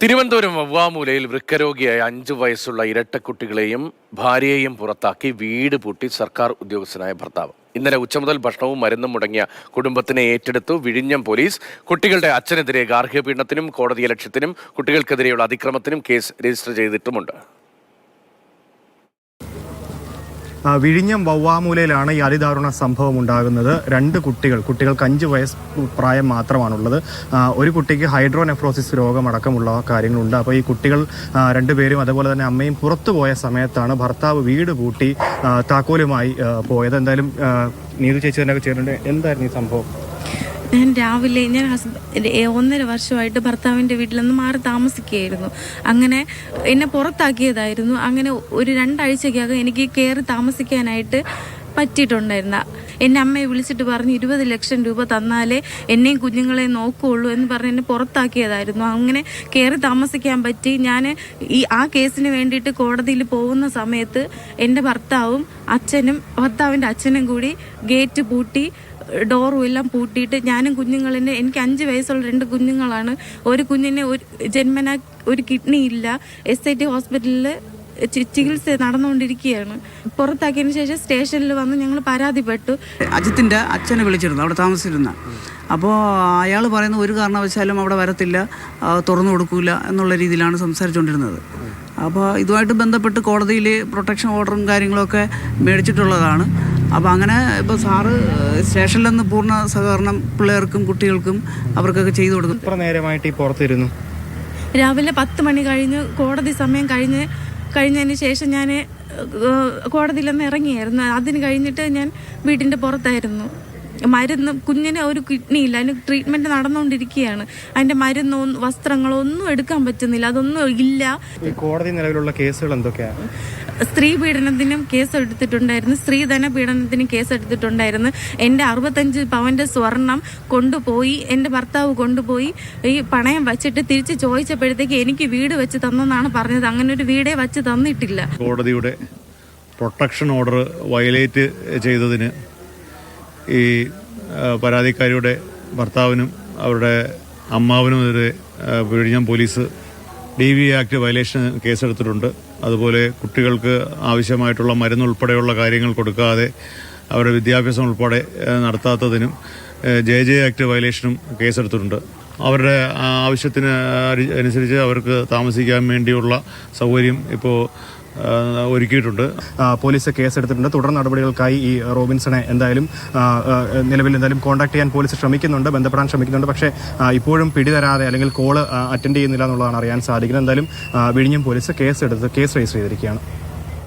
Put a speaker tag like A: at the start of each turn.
A: തിരുവനന്തപുരം വവ്വാമൂലയിൽ വൃക്കരോഗിയായ അഞ്ചു വയസ്സുള്ള ഇരട്ടക്കുട്ടികളെയും ഭാര്യയെയും പുറത്താക്കി വീട് പൂട്ടി സർക്കാർ ഉദ്യോഗസ്ഥനായ ഭർത്താവ്. ഇന്നലെ ഉച്ച മുതൽ ഭക്ഷണവും മരുന്നും മുടങ്ങിയ കുടുംബത്തിനെ ഏറ്റെടുത്തു വിഴിഞ്ഞം പോലീസ്. കുട്ടികളുടെ അച്ഛനെതിരെ ഗാർഹിക പീഡനത്തിനും ലക്ഷ്യത്തിനും കുട്ടികൾക്കെതിരെയുള്ള അതിക്രമത്തിനും കേസ് രജിസ്റ്റർ ചെയ്തിട്ടുമുണ്ട്
B: ആ, വിഴിഞ്ഞം വവ്വാമൂലയിലാണ് ഈ അതിദാരുണ സംഭവം ഉണ്ടാകുന്നത്. രണ്ട് കുട്ടികൾ കുട്ടികൾക്ക് അഞ്ച് വയസ്സ് പ്രായം മാത്രമാണുള്ളത്. ഒരു കുട്ടിക്ക് ഹൈഡ്രോനെഫ്രോസിസ് രോഗമടക്കമുള്ള കാര്യങ്ങളുണ്ട്. അപ്പോൾ ഈ കുട്ടികൾ രണ്ടുപേരും അതുപോലെ തന്നെ അമ്മയും പുറത്തു പോയ സമയത്താണ് ഭർത്താവ് വീട് പൂട്ടി താക്കോലുമായി പോയത്. എന്തായാലും നീതു ചേച്ചി തന്നെ ചേരുന്നുണ്ട് എന്തായിരുന്നു ഈ സംഭവം?
C: ഞാൻ രാവിലെ ഞാൻ ഹസ്ബൻഡ് ഒന്നര വർഷമായിട്ട് ഭർത്താവിന്റെ വീട്ടിൽ നിന്ന് മാറി താമസിക്കുകയായിരുന്നു. അങ്ങനെ എന്നെ പുറത്താക്കിയതായിരുന്നു. അങ്ങനെ ഒരു രണ്ടാഴ്ചക്കകം എനിക്ക് കയറി താമസിക്കാനായിട്ട് പറ്റിയിട്ടുണ്ടായിരുന്ന. എന്റെ അമ്മയെ വിളിച്ചിട്ട് പറഞ്ഞ് ഇരുപത് ലക്ഷം രൂപ തന്നാലേ എന്നെയും കുഞ്ഞുങ്ങളെയും നോക്കുകയുള്ളൂ എന്ന് പറഞ്ഞ് എന്നെ പുറത്താക്കിയതായിരുന്നു. അങ്ങനെ കയറി താമസിക്കാൻ പറ്റി. ഞാൻ ഈ ആ കേസിന് വേണ്ടിയിട്ട് കോടതിയിൽ പോകുന്ന സമയത്ത് എന്റെ ഭർത്താവും അച്ഛനും ഭർത്താവിന്റെ അച്ഛനും കൂടി ഗേറ്റ് പൂട്ടി ഡോറും എല്ലാം പൂട്ടിയിട്ട് ഞാനും കുഞ്ഞുങ്ങളിനെ എനിക്ക് അഞ്ച് വയസ്സുള്ള രണ്ട് കുഞ്ഞുങ്ങളാണ്. ഒരു കുഞ്ഞിന് ഒരു ജന്മന ഒരു കിഡ്നി ഇല്ല. എസ് ഐ ടി ഹോസ്പിറ്റലിൽ ചികിത്സ നടന്നുകൊണ്ടിരിക്കുകയാണ്. പുറത്താക്കിയതിന് ശേഷം സ്റ്റേഷനിൽ വന്ന് ഞങ്ങൾ പരാതിപ്പെട്ടു.
D: അജിത്തിന്റെ അച്ഛനെ വിളിച്ചിരുന്നു. അവിടെ താമസിച്ചിരുന്ന. അപ്പോൾ അയാൾ പറയുന്ന ഒരു കാരണവശാലും അവിടെ വരത്തില്ല തുറന്നു കൊടുക്കൂല എന്നുള്ള രീതിയിലാണ് സംസാരിച്ചുകൊണ്ടിരുന്നത്. അപ്പോൾ ഇതുമായിട്ട് ബന്ധപ്പെട്ട് കോടതിയിൽ പ്രൊട്ടക്ഷൻ ഓർഡറും കാര്യങ്ങളൊക്കെ മേടിച്ചിട്ടുള്ളതാണ്. അപ്പോൾ അങ്ങനെ ഇപ്പോൾ സാറ് സ്റ്റേഷനിൽ നിന്ന് പൂർണ സഹകരണം പിള്ളേർക്കും കുട്ടികൾക്കും അവർക്കൊക്കെ ചെയ്തു കൊടുക്കും
B: എത്ര നേരമായിട്ട് ഈ പുറത്തിരുന്നു?
C: രാവിലെ പത്ത് മണി കഴിഞ്ഞ് കോടതി സമയം കഴിഞ്ഞ് കഴിഞ്ഞതിന് ശേഷം ഞാൻ കോടതിയിൽ നിന്ന് ഇറങ്ങിയായിരുന്നു. അതിന് കഴിഞ്ഞിട്ട് ഞാൻ വീട്ടിന്റെ പുറത്തായിരുന്നു. മരുന്ന് കുഞ്ഞിന് ഒരു കിഡ്നി ഇല്ല. അതിന് ട്രീറ്റ്മെന്റ് നടന്നുകൊണ്ടിരിക്കുകയാണ് അതിന്റെ മരുന്നോ വസ്ത്രങ്ങളോ ഒന്നും എടുക്കാൻ പറ്റുന്നില്ല. അതൊന്നും ഇല്ല.
B: ഈ കോടതി നിലവിലുള്ള കേസുകൾ എന്തൊക്കെയാണ്?
C: സ്ത്രീ പീഡനത്തിനും കേസ് എടുത്തിട്ടുണ്ടായിരുന്നു. സ്ത്രീധന പീഡനത്തിനും കേസ് എടുത്തിട്ടുണ്ടായിരുന്നു. എന്റെ അറുപത്തഞ്ച് പവന്റെ സ്വർണം കൊണ്ടുപോയി എന്റെ ഭർത്താവ് കൊണ്ടുപോയി ഈ പണയം വച്ചിട്ട് തിരിച്ച് ചോദിച്ചപ്പോഴത്തേക്ക് എനിക്ക് വീട് വെച്ച് തന്നെന്നാണ് പറഞ്ഞത്. അങ്ങനെ ഒരു വീടേ വെച്ച് തന്നിട്ടില്ല.
E: കോടതിയുടെ പ്രൊട്ടക്ഷൻ ഓർഡർ വയലേറ്റ് ചെയ്തതിന് ഈ പരാതിക്കാരിയുടെ ഭർത്താവിനും അവരുടെ അമ്മാവിനുമെതിരെ വിഴിഞ്ഞം police D V act violation കേസെടുത്തിട്ടുണ്ട്. അതുപോലെ കുട്ടികൾക്ക് ആവശ്യമായിട്ടുള്ള മരുന്നുൾപ്പെടെയുള്ള കാര്യങ്ങൾ കൊടുക്കാതെ അവരുടെ വിദ്യാഭ്യാസം ഉൾപ്പെടെ നടത്താത്തതിനും ജെ ജെ ആക്ട് വയലേഷനും കേസെടുത്തിട്ടുണ്ട്. അവരുടെ ആവശ്യത്തിന് അനുസരിച്ച് അവർക്ക് താമസിക്കാൻ വേണ്ടിയുള്ള സൗകര്യം ഇപ്പോൾ ഒരുക്കിയിട്ടുണ്ട്.
B: പോലീസ് കേസെടുത്തിട്ടുണ്ട്. തുടർ നടപടികൾക്കായി ഈ റോബിൻസണെ എന്തായാലും നിലവിൽ എന്തായാലും കോൺടാക്ട് ചെയ്യാൻ പോലീസ് ശ്രമിക്കുന്നുണ്ട് ബന്ധപ്പെടാൻ ശ്രമിക്കുന്നുണ്ട്. പക്ഷേ ഇപ്പോഴും പിടിതരാതെ അല്ലെങ്കിൽ കോൾ അറ്റൻഡ് ചെയ്യുന്നില്ല എന്നുള്ളതാണ് അറിയാൻ സാധിക്കുന്നത്. എന്തായാലും വിഴിഞ്ഞം പോലീസ് കേസെടുത്ത് കേസ് രജിസ്റ്റർ ചെയ്തിരിക്കുകയാണ്.